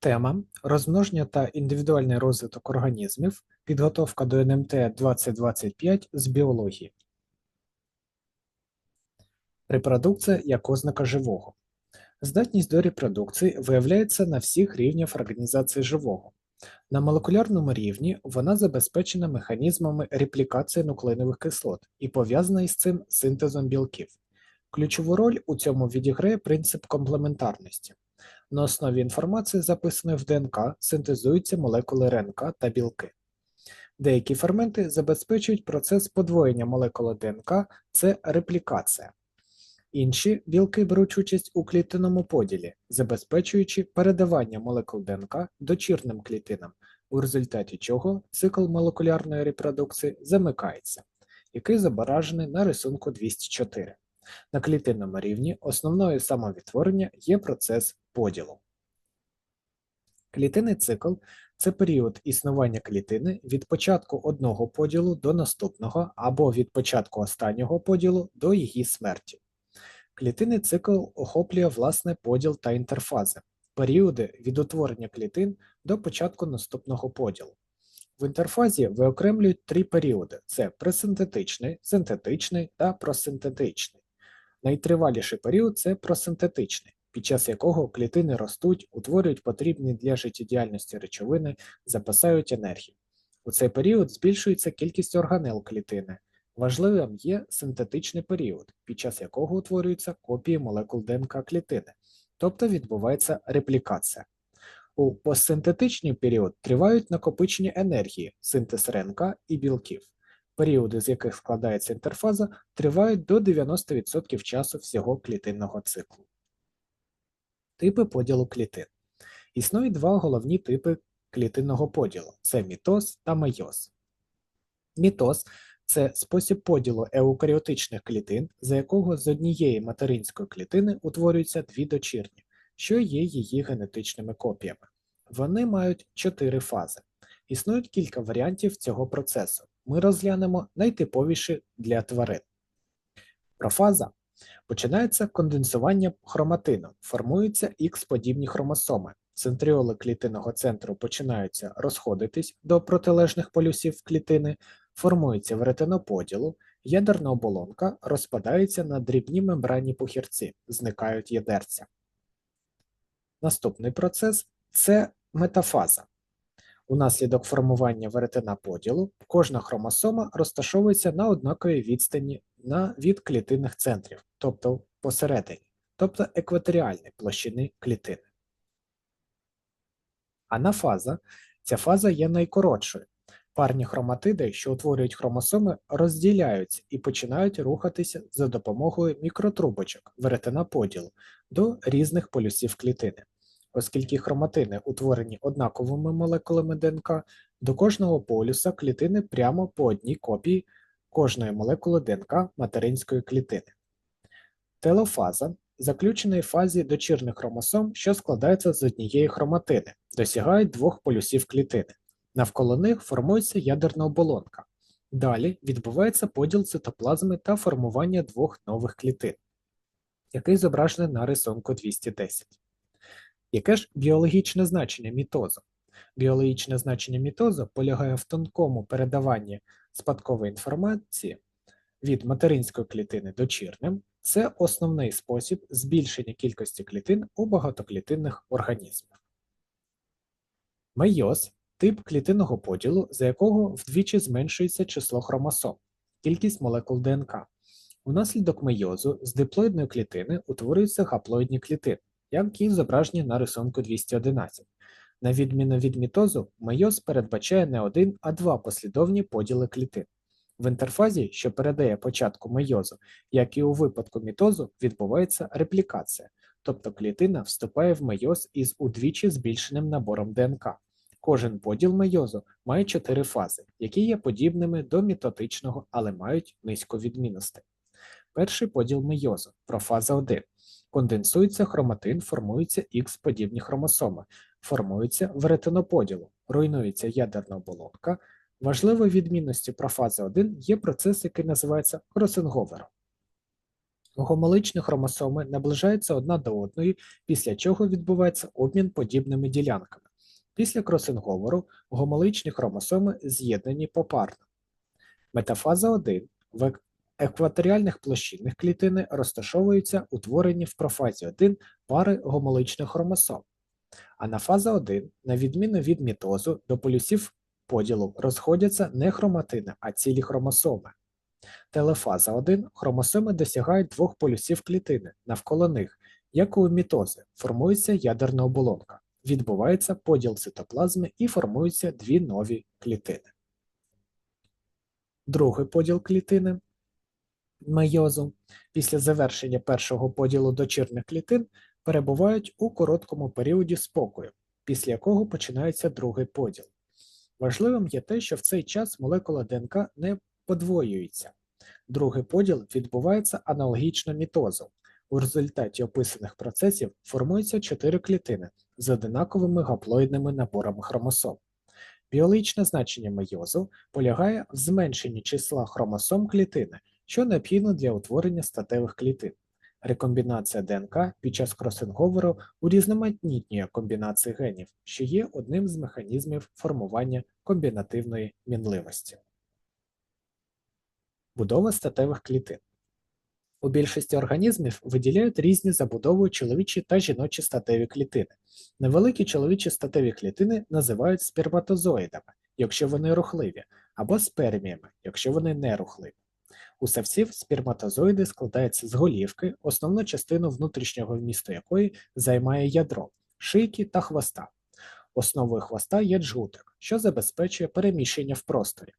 Тема розмноження та індивідуальний розвиток організмів, підготовка до НМТ 2025 з біології. Репродукція як ознака живого. Здатність до репродукції виявляється на всіх рівнях організації живого. На молекулярному рівні вона забезпечена механізмами реплікації нуклеинових кислот і пов'язана із цим синтезом білків. Ключову роль у цьому відіграє принцип комплементарності. На основі інформації, записаної в ДНК, синтезуються молекули РНК та білки. Деякі ферменти забезпечують процес подвоєння молекули ДНК це реплікація. Інші білки беруть участь у клітинному поділі, забезпечуючи передавання молекул ДНК дочірним клітинам, у результаті чого цикл молекулярної репродукції замикається, який зображений на рисунку 204. На клітинному рівні основною самовідтворення є процес поділу. Клітинний цикл це період існування клітини від початку одного поділу до наступного або від початку останнього поділу до її смерті. Клітинний цикл охоплює власне поділ та інтерфази, періоди від утворення клітин до початку наступного поділу. В інтерфазі виокремлюють три періоди: це пресинтетичний, синтетичний та просинтетичний. Найтриваліший період це просинтетичний, під час якого клітини ростуть, утворюють потрібні для життєдіяльності речовини, запасають енергію. У цей період збільшується кількість органел клітини. Важливим є синтетичний період, під час якого утворюються копії молекул ДНК клітини, тобто відбувається реплікація. У постсинтетичний період тривають накопичення енергії, синтез РНК і білків періоди, з яких складається інтерфаза, тривають до 90% часу всього клітинного циклу. Типи поділу клітин. Існують два головні типи клітинного поділу це мітоз та мейоз. Мітоз це спосіб поділу еукаріотичних клітин, за якого з однієї материнської клітини утворюються дві дочірні, що є її генетичними копіями. Вони мають чотири фази. Існують кілька варіантів цього процесу ми розглянемо найтиповіші для тварин. Профаза починається конденсування хроматину, формуються Х-подібні хромосоми. Центріоли клітинного центру починаються розходитись до протилежних полюсів клітини, формується веретеноподілу, ядерна оболонка розпадається на дрібні мембранні похірці, зникають ядерця. Наступний процес це метафаза. Унаслідок формування веретена поділу кожна хромосома розташовується на однаковій відстані на від клітинних центрів, тобто посередині, тобто екваторіальні площини клітини. Анафаза ця фаза є найкоротшою. Парні хроматиди, що утворюють хромосоми, розділяються і починають рухатися за допомогою мікротрубочок веретена поділу до різних полюсів клітини. Оскільки хроматини утворені однаковими молекулами ДНК, до кожного полюса клітини прямо по одній копії кожної молекули ДНК материнської клітини. Телофаза заключений в фазі дочірних хромосом, що складається з однієї хроматини, досягають двох полюсів клітини. Навколо них формується ядерна оболонка. Далі відбувається поділ цитоплазми та формування двох нових клітин, який зображений на рисунку 210. Яке ж біологічне значення мітозу? Біологічне значення мітозу полягає в тонкому передаванні спадкової інформації від материнської клітини дочірним. Це основний спосіб збільшення кількості клітин у багатоклітинних організмах. Мейоз тип клітинного поділу, за якого вдвічі зменшується число хромосом, кількість молекул ДНК. Унаслідок мейозу з диплоїдної клітини утворюються гаплоїдні клітини які зображені на рисунку 211. На відміну від мітозу, мейоз передбачає не один, а два послідовні поділи клітин. В інтерфазі, що передає початку мейозу, як і у випадку мітозу, відбувається реплікація, тобто клітина вступає в мейоз із удвічі збільшеним набором ДНК. Кожен поділ мейозу має чотири фази, які є подібними до мітотичного, але мають низьку відмінностей. Перший поділ мейозу профаза 1. Конденсується хроматин, формуються Х-подібні хромосоми, формується веретеноподілу, руйнується ядерна оболонка. Важливою відмінністю профази 1 є процес, який називається кросинговером. Гомоличні хромосоми наближаються одна до одної, після чого відбувається обмін подібними ділянками. Після кросинговору гомоличні хромосоми з'єднані попарно. Метафаза 1. Екваторіальних площинах клітини розташовуються утворені в профазі 1 пари гомоличних хромосом. Анафаза 1, на відміну від мітозу, до полюсів поділу розходяться не хроматини, а цілі хромосоми. Телефаза 1 хромосоми досягають двох полюсів клітини. Навколо них, як у мітози, формується ядерна оболонка, відбувається поділ цитоплазми і формуються дві нові клітини. Другий поділ клітини мейозу після завершення першого поділу дочірних клітин перебувають у короткому періоді спокою, після якого починається другий поділ. Важливим є те, що в цей час молекула ДНК не подвоюється. Другий поділ відбувається аналогічно мітозу. У результаті описаних процесів формуються чотири клітини з одинаковими гаплоїдними наборами хромосом. Біологічне значення мейозу полягає в зменшенні числа хромосом клітини, що необхідно для утворення статевих клітин. Рекомбінація ДНК під час кросинговору урізноманітнює комбінації генів, що є одним з механізмів формування комбінативної мінливості. Будова статевих клітин. У більшості організмів виділяють різні забудови чоловічі та жіночі статеві клітини. Невеликі чоловічі статеві клітини називають сперматозоїдами, якщо вони рухливі, або сперміями, якщо вони не рухливі. У савців сперматозоїди складаються з голівки, основну частину внутрішнього вмісту якої займає ядро, шийки та хвоста. Основою хвоста є джгутик, що забезпечує переміщення в просторі.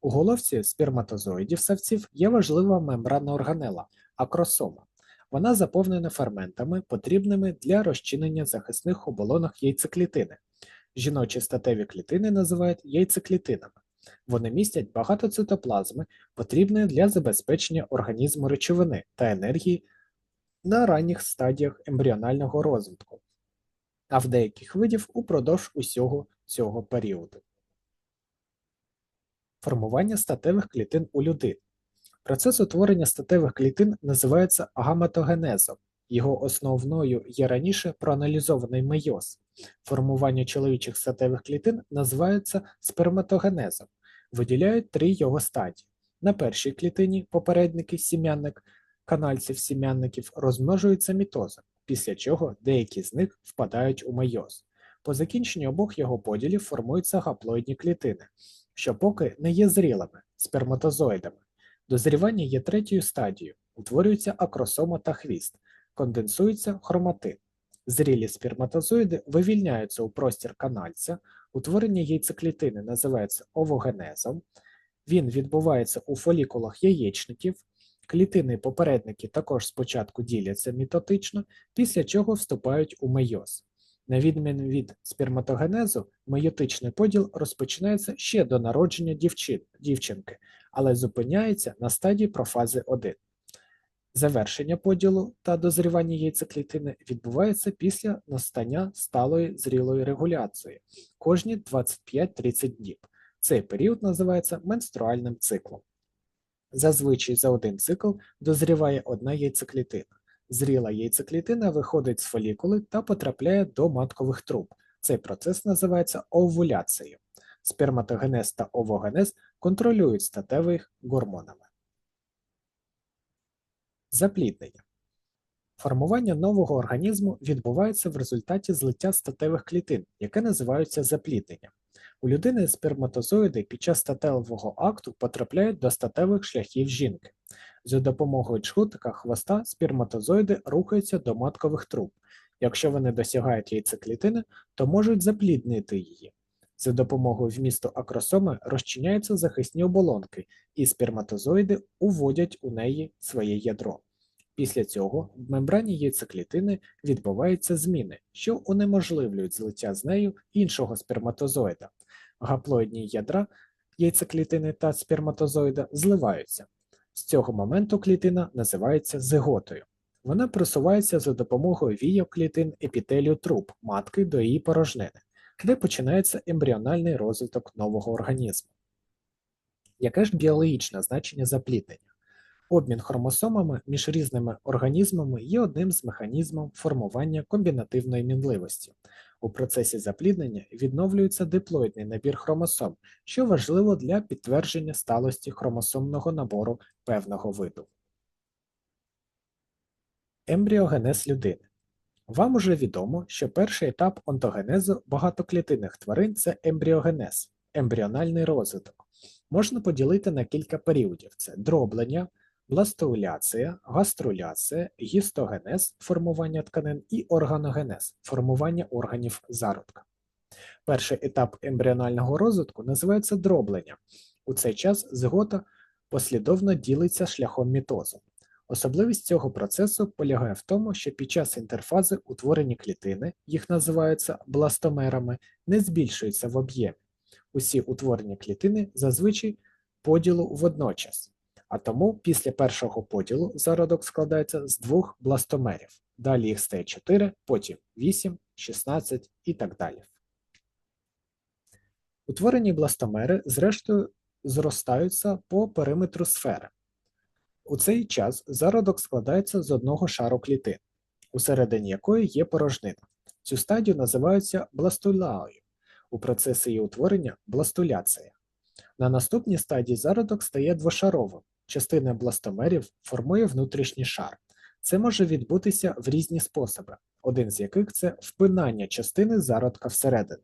У головці сперматозоїдів савців є важлива мембранна органела акросома. Вона заповнена ферментами, потрібними для розчинення захисних оболонок яйцеклітини. Жіночі статеві клітини називають яйцеклітинами. Вони містять багато цитоплазми, потрібної для забезпечення організму речовини та енергії на ранніх стадіях ембріонального розвитку, а в деяких видів упродовж усього цього періоду. Формування статевих клітин у людини. Процес утворення статевих клітин називається гаматогенезом. Його основною є раніше проаналізований мейоз. Формування чоловічих статевих клітин називається сперматогенезом. Виділяють три його стадії. На першій клітині попередники сім'янник канальців сім'янників розмножуються мітозом, після чого деякі з них впадають у мейоз. По закінченню обох його поділів формуються гаплоїдні клітини, що поки не є зрілими сперматозоїдами. Дозрівання є третьою стадією, утворюється акросома та хвіст, конденсується хроматин. Зрілі сперматозоїди вивільняються у простір канальця, утворення яйцеклітини називається овогенезом, він відбувається у фолікулах яєчників, клітини попередники також спочатку діляться мітотично, після чого вступають у мейоз. На відміну від сперматогенезу, мейотичний поділ розпочинається ще до народження дівчин, дівчинки, але зупиняється на стадії профази 1. Завершення поділу та дозрівання яйцеклітини відбувається після настання сталої зрілої регуляції кожні 25-30 діб. Цей період називається менструальним циклом. Зазвичай за один цикл дозріває одна яйцеклітина. Зріла яйцеклітина виходить з фолікули та потрапляє до маткових труб. Цей процес називається овуляцією. Сперматогенез та овогенез контролюють статевих гормонами. Запліднення. Формування нового організму відбувається в результаті злиття статевих клітин, яке називається заплідненням. У людини сперматозоїди під час статевого акту потрапляють до статевих шляхів жінки. За допомогою джгутика хвоста сперматозоїди рухаються до маткових труб. Якщо вони досягають яйцеклітини, то можуть запліднити її. За допомогою вмісту акросоми розчиняються захисні оболонки, і сперматозоїди уводять у неї своє ядро. Після цього в мембрані яйцеклітини відбуваються зміни, що унеможливлюють злиття з нею іншого сперматозоїда. Гаплоїдні ядра яйцеклітини та сперматозоїда зливаються. З цього моменту клітина називається зиготою. Вона просувається за допомогою війок клітин епітелію труб матки до її порожнини, де починається ембріональний розвиток нового організму. Яке ж біологічне значення запліднення? Обмін хромосомами між різними організмами є одним з механізмів формування комбінативної мінливості. У процесі запліднення відновлюється диплоїдний набір хромосом, що важливо для підтвердження сталості хромосомного набору певного виду. Ембріогенез людини. Вам уже відомо, що перший етап онтогенезу багатоклітинних тварин це ембріогенез, ембріональний розвиток. Можна поділити на кілька періодів: це дроблення, бластоуляція, гаструляція, гістогенез формування тканин і органогенез формування органів зародка. Перший етап ембріонального розвитку називається дроблення. У цей час згота послідовно ділиться шляхом мітозу. Особливість цього процесу полягає в тому, що під час інтерфази утворені клітини, їх називаються бластомерами, не збільшуються в об'ємі. Усі утворені клітини зазвичай поділу водночас, а тому після першого поділу зародок складається з двох бластомерів. Далі їх стає 4, потім 8, 16 і так далі. Утворені бластомери, зрештою, зростаються по периметру сфери. У цей час зародок складається з одного шару клітин, усередині якої є порожнина. Цю стадію називаються бластулаою. У процесі її утворення бластуляція. На наступній стадії зародок стає двошаровим. Частина бластомерів формує внутрішній шар. Це може відбутися в різні способи, один з яких це впинання частини зародка всередину.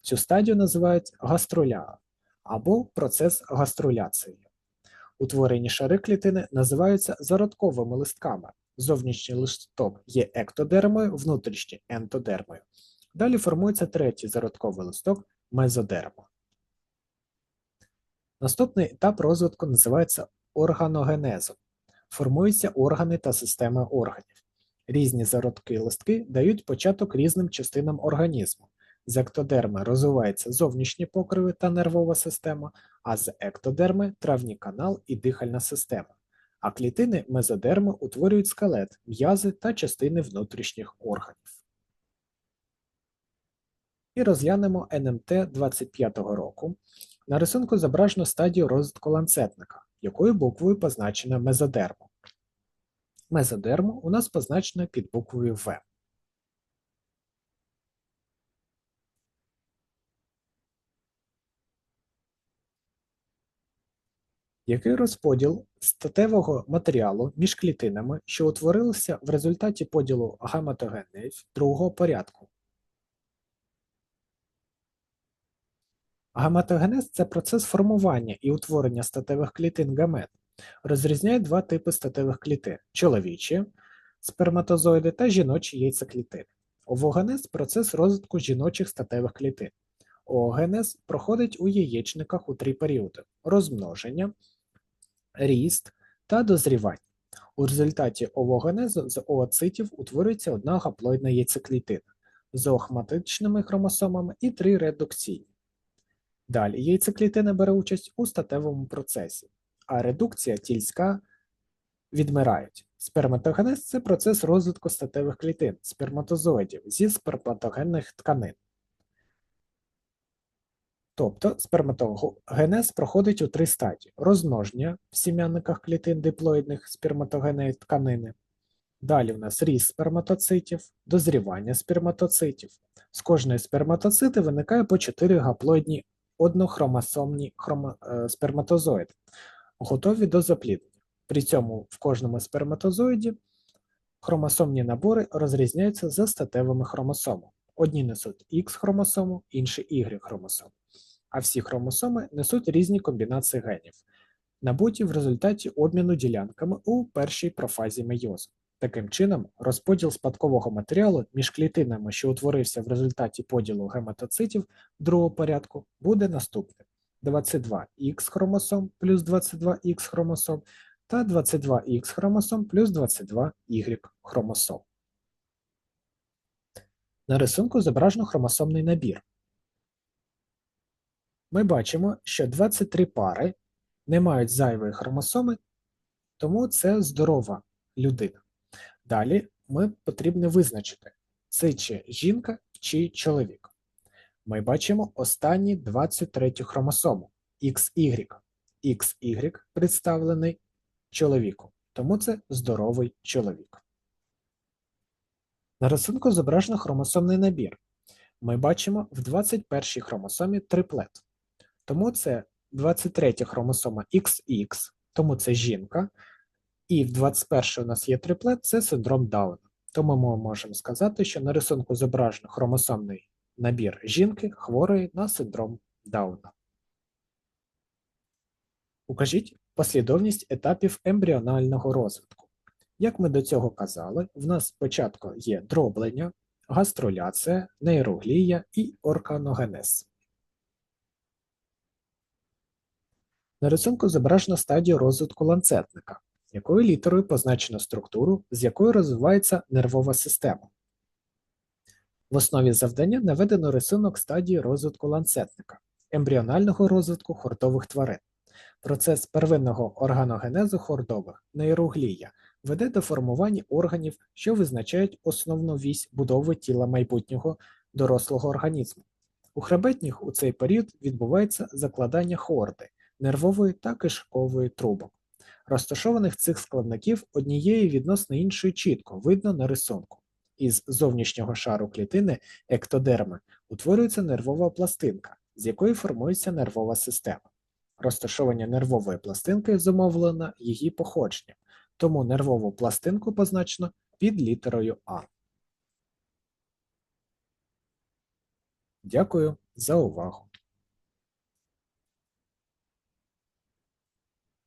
Цю стадію називають гаструляа або процес гаструляції. Утворені шари клітини називаються зародковими листками. Зовнішній листок є ектодермою, внутрішній ентодермою. Далі формується третій зародковий листок мезодерма. Наступний етап розвитку називається органогенезом. Формуються органи та системи органів. Різні зародки листки дають початок різним частинам організму. З ектодерми розвиваються зовнішні покриви та нервова система, а з ектодерми травні канал і дихальна система. А клітини мезодерми утворюють скелет, м'язи та частини внутрішніх органів. І розглянемо НМТ 25-го року. На рисунку зображено стадію розвитку ланцетника, якою буквою позначена мезодерму. Мезодерму у нас позначено під буквою В. Який розподіл статевого матеріалу між клітинами, що утворилися в результаті поділу гаматогенез другого порядку? Гаматогенез це процес формування і утворення статевих клітин гамет. Розрізняє два типи статевих клітин чоловічі сперматозоїди та жіночі яйцеклітини. Овогенез процес розвитку жіночих статевих клітин. Оогенез проходить у яєчниках у три періоди: розмноження, ріст та дозрівання. У результаті овогенезу з ooцитів утворюється одна гаплоїдна яйцеклітина з охматичними хромосомами і три редукційні. Далі яйцеклітина бере участь у статевому процесі, а редукція тільська відмирають. Сперматогенез це процес розвитку статевих клітин, сперматозоїдів зі сперматогенних тканин. Тобто сперматогенез проходить у три стадії: розмноження в сім'янниках клітин диплоїдних сперматогенної тканини. Далі в нас ріст сперматоцитів, дозрівання сперматоцитів. З кожної сперматоцити виникає по 4 гаплоїдні однохромосомні хромо... Е, сперматозоїди, готові до запліднення. При цьому в кожному сперматозоїді хромосомні набори розрізняються за статевими хромосомами. Одні несуть Х хромосому, інші Y хромосому а всі хромосоми несуть різні комбінації генів, набуті в результаті обміну ділянками у першій профазі мейозу. Таким чином, розподіл спадкового матеріалу між клітинами, що утворився в результаті поділу гематоцитів другого порядку, буде наступним: 22х хромосом плюс 22х хромосом та 22х хромосом плюс 22y хромосом. На рисунку зображено хромосомний набір, ми бачимо, що 23 пари не мають зайвої хромосоми, тому це здорова людина. Далі ми потрібно визначити, це чи жінка, чи чоловік. Ми бачимо останні 23 хромосому XY. XY представлений чоловіку, тому це здоровий чоловік. На рисунку зображено хромосомний набір. Ми бачимо в 21 хромосомі триплет. Тому це 23 хромосома XX, тому це жінка. І в 21 у нас є триплет, це синдром Дауна. Тому ми можемо сказати, що на рисунку зображено хромосомний набір жінки хворої на синдром Дауна. Укажіть послідовність етапів ембріонального розвитку. Як ми до цього казали, в нас спочатку є дроблення, гаструляція, нейроглія і орканогенез. На рисунку зображено стадію розвитку ланцетника, якою літерою позначено структуру, з якою розвивається нервова система. В основі завдання наведено рисунок стадії розвитку ланцетника, ембріонального розвитку хордових тварин. Процес первинного органогенезу хордових нейроглія веде до формування органів, що визначають основну вісь будови тіла майбутнього дорослого організму. У хребетніх у цей період відбувається закладання хорди, нервової та кишкової трубок. Розташованих цих складників однієї відносно іншої чітко видно на рисунку. Із зовнішнього шару клітини ектодерми утворюється нервова пластинка, з якої формується нервова система. Розташування нервової пластинки зумовлено її походженням, тому нервову пластинку позначено під літерою А. Дякую за увагу.